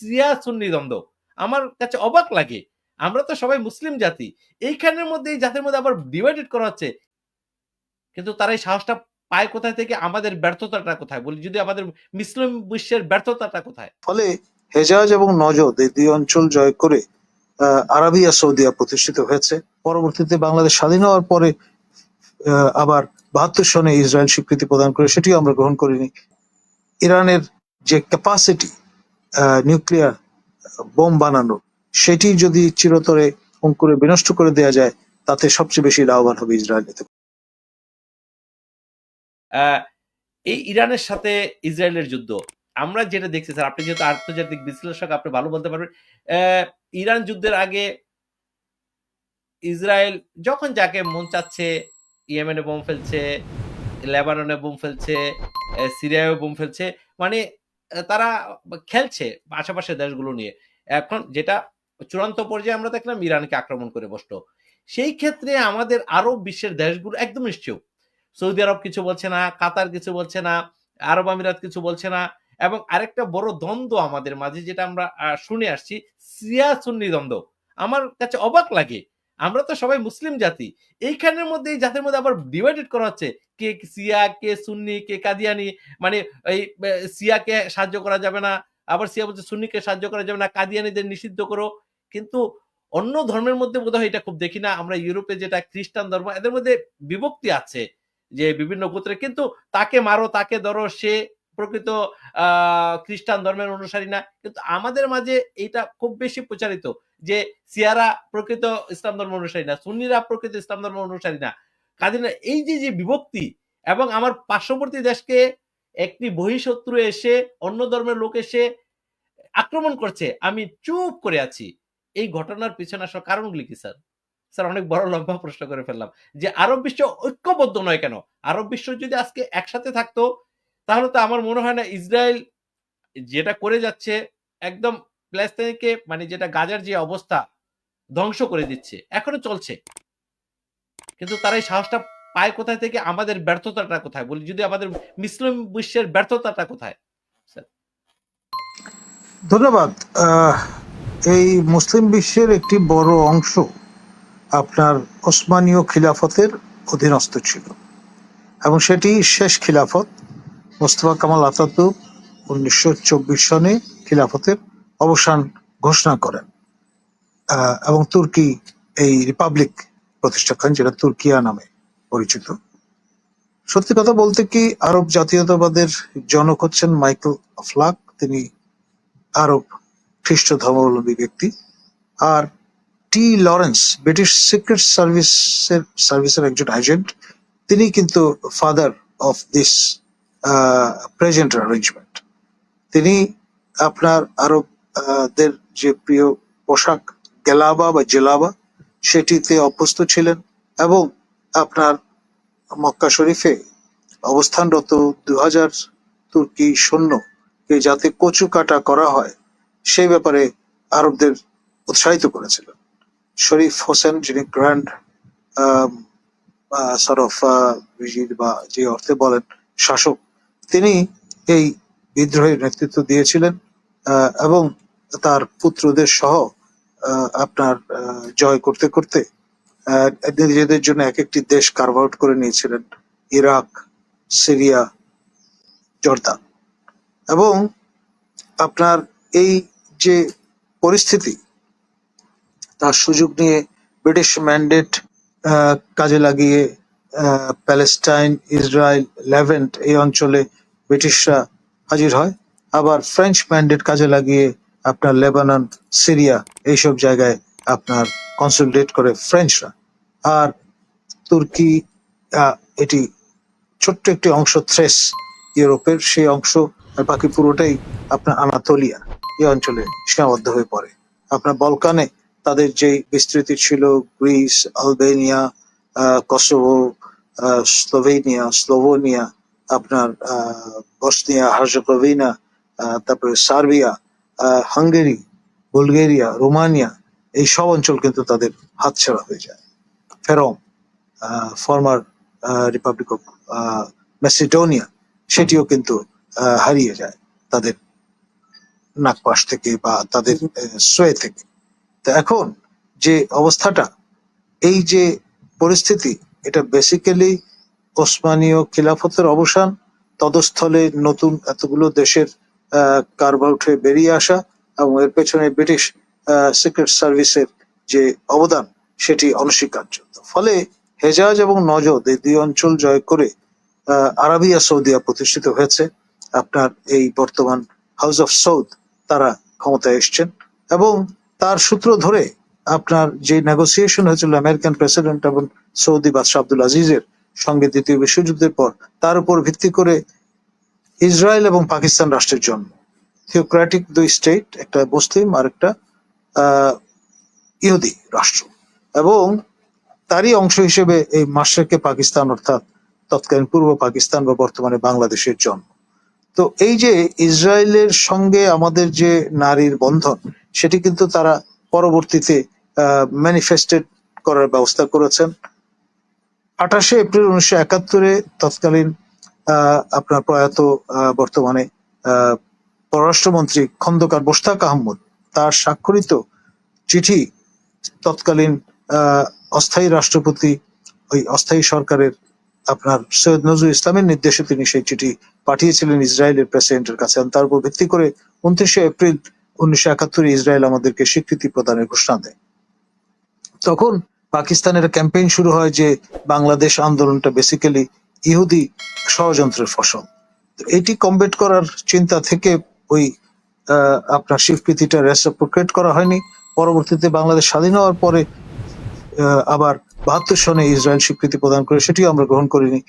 সিয়া সুন্নি দ্বন্দ্ব। আমার কাছে অবাক লাগে। আমরা তো সবাই মুসলিম জাতি। এইখানের মধ্যে, এই জাতির মধ্যে আবার ডিভাইডেড করা হচ্ছে। কিন্তু তারা এই সাহসটা পায় কোথায় থেকে? আমাদের ব্যর্থতাটা কোথায়? বলি, যদি আমাদের মুসলিম বিশ্বের ব্যর্থতাটা কোথায়? ফলে হেজাজ এবং নজদ এই দুই অঞ্চল জয় করে আরাবিয়া, সৌদিয়া প্রতিষ্ঠিত হয়েছে। পরবর্তীতে বাংলাদেশ স্বাধীন হওয়ার পরে আবার বাহাত্তর সনে ইসরায়েল স্বীকৃতি প্রদান করে, সেটিও আমরা গ্রহণ করিনি। ইরানের যে ক্যাপাসিটি নিউক্লিয়ার বোম বানানো, সেটি যদি চিরতরে অঙ্কুরে বিনষ্ট করে দেওয়া যায়, তাতে সবচেয়ে বেশি লাভবান হবে ইসরায়েল এতে। এই ইরানের সাথে ইসরায়েলের যুদ্ধ, আমরা যেটা দেখছি স্যার, আপনি যেহেতু আন্তর্জাতিক বিশ্লেষক, আপনি ভালো বলতে পারবেন ইরান যুদ্ধের আগে ইসরায়েল যখন যাকে মন চাচ্ছে, ইয়েমেনে বোম ফেলছে, লেবাননে বোম ফেলছে সিরিয়ায় বোম ফেলছে মানে তারা খেলছে আশেপাশের দেশগুলো নিয়ে। এখন যেটা চূড়ান্ত পর্যায়ে আমরা দেখলাম, ইরানকে আক্রমণ করে বসল। সেই ক্ষেত্রে আমাদের আরব বিশ্বের দেশগুলো একদম নিশ্চয় সৌদি আরব কিছু বলছে না, কাতার কিছু বলছে না, আরব আমিরাত কিছু বলছে না, এবং আরেকটা বড় দ্বন্দ্ব আমাদের মাঝে যেটা আমরা শুনে আসছি, সিয়া সুন্নি দ্বন্দ্ব। আমার কাছে অবাক লাগে আমরা তো সবাই মুসলিম জাতি। এইখানের মধ্যে, এই জাতির মধ্যে আবার ডিভাইডেড করা হচ্ছে। কে সিয়া কে সুন্নি, কে কাদিয়ানি মানে এই সিয়াকে সাহায্য করা যাবে না, আবার সিয়া বলছে সুন্নিকে সাহায্য করা যাবে না, কাদিয়ানিদের নিষিদ্ধ করো। কিন্তু অন্য ধর্মের মধ্যে বোধহয় এটা খুব দেখি না। আমরা ইউরোপে যেটা খ্রিস্টান ধর্ম, এদের মধ্যে বিভক্তি আছে যে বিভিন্ন গোত্রে কিন্তু তাকে মারো, তাকে ধরো, সে প্রকৃত খ্রিস্টান ধর্মের অনুসারী না। কিন্তু আমাদের মাঝে এটা খুব বেশি প্রচারিত যে সিয়ারা প্রকৃত ইসলাম ধর্ম অনুসারী না, সুন্নিরা প্রকৃত ইসলাম ধর্ম অনুসারী না। কাজে না, এই যে যে বিভক্তি এবং আমার পার্শ্ববর্তী দেশকে একটি বহিঃশত্রু এসে, অন্য ধর্মের লোক এসে আক্রমণ করছে, আমি চুপ করে আছি। এই ঘটনার পিছনে আসার কারণগুলি কি, স্যার? স্যার, অনেক বড় লম্বা প্রশ্ন করে ফেললাম যে আরব বিশ্ব ঐক্যবদ্ধ নয় কেন? আরব বিশ্ব যদি আজকে একসাথে থাকতো তাহলে তো আমার মনে হয় না ইসরায়েল যেটা করে যাচ্ছে একদম প্যালেস্তাইনকে মানে যেটা গাজার যে অবস্থা, ধ্বংস করে দিচ্ছে। এখনও চলছে। কিন্তু তারা এই সাহসটা পায় কোথায় থেকে? আমাদের ব্যর্থতাটা কোথায়? বলি, যদি আমাদের মুসলিম বিশ্বের ব্যর্থতাটা কোথায়? ধন্যবাদ। এই মুসলিম বিশ্বের একটি বড় অংশ আপনার ওসমানীয় খিলাফতের অধীনস্থ ছিল। এবং সেটি শেষ খিলাফত। মোস্তফা কামাল আতাতুর্ক উনিশশো চব্বিশ সনে খিলাফতের অবসান ঘোষণা করেন। এবং তুর্কি এই রিপাবলিক প্রতিষ্ঠা করেন, যেটা তুর্কিয়া নামে পরিচিত। সত্যি কথা বলতে কি, আরব জাতীয়তাবাদের জনক হচ্ছেন মাইকেল ফ্লাক তিনি আরব খ্রিস্ট ধর্মাবলম্বী ব্যক্তি। আর টি লরেন্স, ব্রিটিশ সিক্রেট সার্ভিসের সার্ভিসের একজন এজেন্ট তিনি কিন্তু father of this present arrangement তিনি আপনার আরব আহ, দের যে প্রিয় পোশাক গেলাবা বা জেলাবা সেটিতে অভ্যস্ত ছিলেন এবং আপনার মক্কা শরীফে অবস্থানরত দু হাজার তুর্কি সৈন্যকে যাতে কচু কাটা করা হয় সেই ব্যাপারে আরবদের উৎসাহিত করেছিলেন। শরীফ হোসেন যিনি গ্র্যান্ড সরফ বা যে অর্থে বলেন শাসক তিনি এই বিদ্রোহের নেতৃত্ব দিয়েছিলেন এবং তার পুত্রদের সহ আপনার জয় করতে করতে নিজেদের জন্য এক একটি দেশ কার্ভ আউট করে নিয়েছিলেন, ইরাক, সিরিয়া, জর্দান। এবং আপনার এই যে পরিস্থিতি, তার সুযোগ নিয়ে ব্রিটিশ ম্যান্ডেট কাজে লাগিয়ে প্যালেস্টাইন ইসরায়েল লেভেন্ট এই অঞ্চলে ব্রিটিশরা হাজির হয়। আবার ফ্রেঞ্চ ম্যান্ডেট কাজে লাগিয়ে আপনার লেবানন, সিরিয়া এইসব জায়গায় আপনার কনসলিডেট করে ফ্রেঞ্চরা আর তুর্কি এটি ছোট্ট একটি অংশ থ্রেস ইউরোপের, সেই অংশ আর বাকি পুরোটাই আপনার আনাতোলিয়া, এই অঞ্চলে সীমাবদ্ধ হয়ে পড়ে। আপনার বলকানে তাদের যে বিস্তৃতি ছিল, Greece, Albania Kosovo Slovenia, Slovenia আপনার আহ, বসনিয়া হার্জেগোভিনা আহ, তারপরে সার্বিয়া হাঙ্গেরি বুলগেরিয়া রোমানিয়া এই সব অঞ্চল কিন্তু তাদের হাতছাড়া হয়ে যায়। ফেরম ফর্মার রিপাবলিক অফ মেসিডোনিয়া সেটিও কিন্তু আহ, হারিয়ে যায় তাদের নাকপাশ থেকে বা তাদের সোয়ে থেকে। তো এখন যে অবস্থাটা এই যে পরিস্থিতি এটা বেসিক্যালি ওসমানীয় খিলাফতের অবসান, তদস্থলে নতুন এতগুলো দেশের কারবা উঠে বেরিয়ে আসা এবং এর পেছনে ব্রিটিশ সিক্রেট সার্ভিসের যে অবদান, সেটি অনস্বীকার্য ফলে হেজাজ এবং নজদ এই দুই অঞ্চল জয় করে আরাবিয়া, সৌদিয়া প্রতিষ্ঠিত হয়েছে। আপনার এই বর্তমান হাউস অফ সৌদ তারা ক্ষমতায় এসছেন এবং তার সূত্র ধরে আপনার যে নেগোসিয়েশন হয়েছিল আমেরিকান প্রেসিডেন্ট এবং সৌদি বাদশাহ আব্দুল আজিজের সঙ্গে দ্বিতীয় বিশ্বযুদ্ধের পর তার উপর ভিত্তি করে ইসরায়েল এবং পাকিস্তান রাষ্ট্রের জন্ম। থিওক্রেটিক দুই স্টেট, একটা মুসলিম আর একটা ইহুদি রাষ্ট্র। এবং তারই অংশ হিসেবে এই মাসরেকে পাকিস্তান অর্থাৎ তৎকালীন পূর্ব পাকিস্তান বা বর্তমানে বাংলাদেশের জন্ম। তো এই যে ইসরায়েলের সঙ্গে আমাদের যে নারীর বন্ধন, সেটি কিন্তু তারা পরবর্তীতে ম্যানিফেস্টেড করার ব্যবস্থা করেছেন। আঠাশে এপ্রিল উনিশশো একাত্তরে তৎকালীন আপনার প্রয়াত বর্তমানে পররাষ্ট্রমন্ত্রী খন্দকার মোশতাক আহমদ, তার স্বাক্ষরিত চিঠি তৎকালীন অস্থায়ী রাষ্ট্রপতি, ওই অস্থায়ী সরকারের আপনার সৈয়দ নজরুল ইসলামের নির্দেশে তিনি সেই চিঠি পাঠিয়েছিলেন ইসরায়েলের প্রেসিডেন্টের কাছে। তার উপর ভিত্তি করে উনত্রিশে এপ্রিল উনিশশো একাত্তরে ইসরায়েল আমাদেরকে স্বীকৃতি প্রদানের ঘোষণা দেয়। তখন পাকিস্তানের ক্যাম্পেইন শুরু হয় যে বাংলাদেশ আন্দোলনটা বেসিক্যালি ইহুদি ষড়যন্ত্রের ফসল। এটি কমবেট করার চিন্তা থেকে ওই আপনার স্বীকৃতিটা রেসপ্রোক্রিয়েট করা হয়নি। পরবর্তীতে বাংলাদেশ স্বাধীন হওয়ার পরে আবার বাহাত্তর সনে ইসরায়েল স্বীকৃতি প্রদান করে, সেটিও আমরা গ্রহণ করিনি।